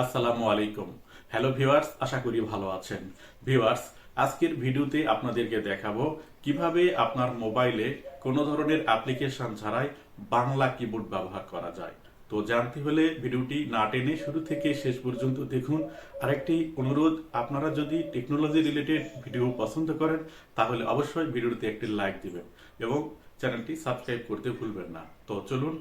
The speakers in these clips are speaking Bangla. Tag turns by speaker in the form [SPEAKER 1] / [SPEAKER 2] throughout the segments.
[SPEAKER 1] আসসালামু আলাইকুম। হ্যালো ভিউয়ার্স আশা করি ভালো আছেন। ভিউয়ার্স আজকের ভিডিওতে আপনাদেরকে দেখাবো কীভাবে আপনার মোবাইলে কোনো ধরনের অ্যাপ্লিকেশন ছাড়াই বাংলা কিবোর্ড ব্যবহার করা যায়। তো জানতে হলে ভিডিওটি না টেনে শুরু থেকে শেষ পর্যন্ত দেখুন। আরেকটি অনুরোধ, আপনারা যদি টেকনোলজি রিলেটেড ভিডিও পছন্দ করেন, তাহলে অবশ্যই ভিডিওতে একটি লাইক দিবেন এবং চ্যানেলটি সাবস্ক্রাইব করতে ভুলবেন না। তো চলুন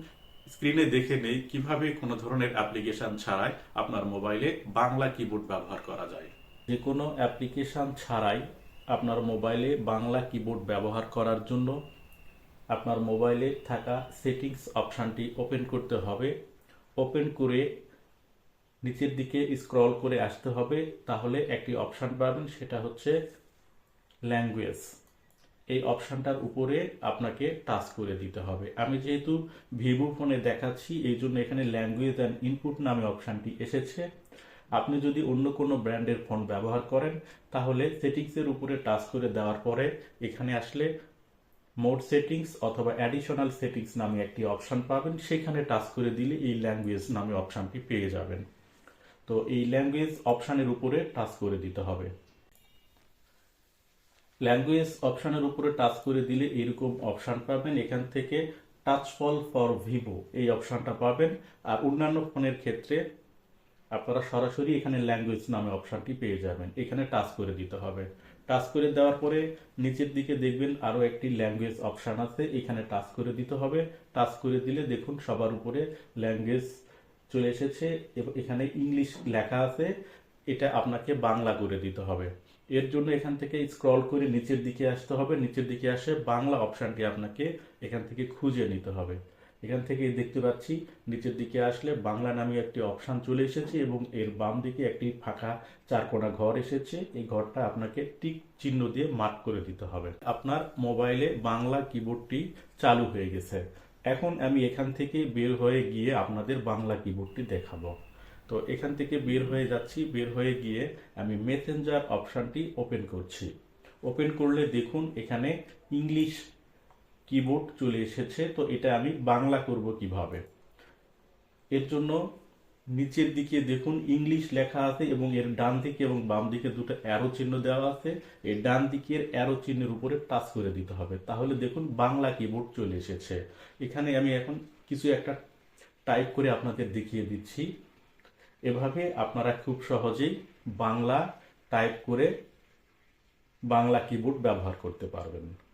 [SPEAKER 1] স্ক্রিনে দেখে নেই কীভাবে কোনো ধরনের অ্যাপ্লিকেশন ছাড়াই আপনার মোবাইলে বাংলা কিবোর্ড ব্যবহার করা যায়। যে কোনো অ্যাপ্লিকেশন ছাড়াই আপনার মোবাইলে বাংলা কিবোর্ড ব্যবহার করার জন্য আপনার মোবাইলে থাকা সেটিংস অপশানটি ওপেন করতে হবে। ওপেন করে নিচের দিকে স্ক্রল করে আসতে হবে। তাহলে একটি অপশান পাবেন, সেটা হচ্ছে ল্যাঙ্গুয়েজ। এই অপশানটার উপরে আপনাকে টাচ করে দিতে হবে। আমি যেহেতু ভিভো ফোনে দেখাচ্ছি, এই জন্য এখানে ল্যাঙ্গুয়েজ অ্যান্ড ইনপুট নামে অপশানটি এসেছে। আপনি যদি অন্য কোনো ব্র্যান্ডের ফোন ব্যবহার করেন, তাহলে সেটিংসের উপরে টাচ করে দেওয়ার পরে এখানে আসলে মোড সেটিংস অথবা অ্যাডিশনাল সেটিংস নামে একটি অপশান পাবেন। সেখানে টাচ করে দিলে এই ল্যাঙ্গুয়েজ নামে অপশানটি পেয়ে যাবেন। তো এই ল্যাঙ্গুয়েজ অপশানের উপরে টাচ করে দিতে হবে। ল্যাঙ্গুয়েজ অপশানের উপরে টাচ করে দিলে এরকম অপশান পাবেন। এখান থেকে টাচ ফল ফর ভিভো এই অপশানটা পাবেন। আর অন্যান্য ফোনের ক্ষেত্রে আপনারা সরাসরি এখানে ল্যাঙ্গুয়েজ নামে অপশানটি পেয়ে যাবেন। এখানে টাচ করে দিতে হবে। টাচ করে দেওয়ার পরে নিচের দিকে দেখবেন আরও একটি ল্যাঙ্গুয়েজ অপশান আছে। এখানে টাচ করে দিতে হবে। টাচ করে দিলে দেখুন সবার উপরে ল্যাঙ্গুয়েজ চলে এসেছে। এখানে ইংলিশ লেখা আছে। এটা আপনাকে বাংলা করে দিতে হবে। এর জন্য এখান থেকে স্ক্রল করে নিচের দিকে আসতে হবে। নিচের দিকে আসে বাংলা অপশানটি আপনাকে এখান থেকে খুঁজে নিতে হবে। এখান থেকে দেখতে পাচ্ছি নিচের দিকে আসলে বাংলা নামে একটি অপশান চলে এসেছে এবং এর বাম দিকে একটি ফাঁকা চারকোনা ঘর এসেছে। এই ঘরটা আপনাকে টিক চিহ্ন দিয়ে মার্ক করে দিতে হবে। আপনার মোবাইলে বাংলা কিবোর্ডটি চালু হয়ে গেছে। এখন আমি এখান থেকে বের হয়ে গিয়ে আপনাদের বাংলা কিবোর্ডটি দেখাবো। তো এখান থেকে বের হয়ে যাচ্ছি, বের হয়ে গিয়ে আমি মেসেঞ্জার অপশানটি ওপেন করছি। ওপেন করলে দেখুন এখানে ইংলিশ কিবোর্ড চলে এসেছে, তো এটা আমি বাংলা করব কীভাবে। এর জন্য নিচের দিকে দেখুন ইংলিশ লেখা আছে এবং এর ডান দিকে এবং বাম দিকে দুটো অ্যারো চিহ্ন দেওয়া আছে। এই ডান দিকের অ্যারো চিহ্নের উপরে টাচ করে দিতে হবে। তাহলে দেখুন বাংলা কিবোর্ড চলে এসেছে। এখানে আমি এখন কিছু একটা টাইপ করে আপনাদের দেখিয়ে দিচ্ছি। এভাবে আপনারা খুব সহজেই বাংলা টাইপ করে বাংলা কিবোর্ড ব্যবহার করতে পারবেন।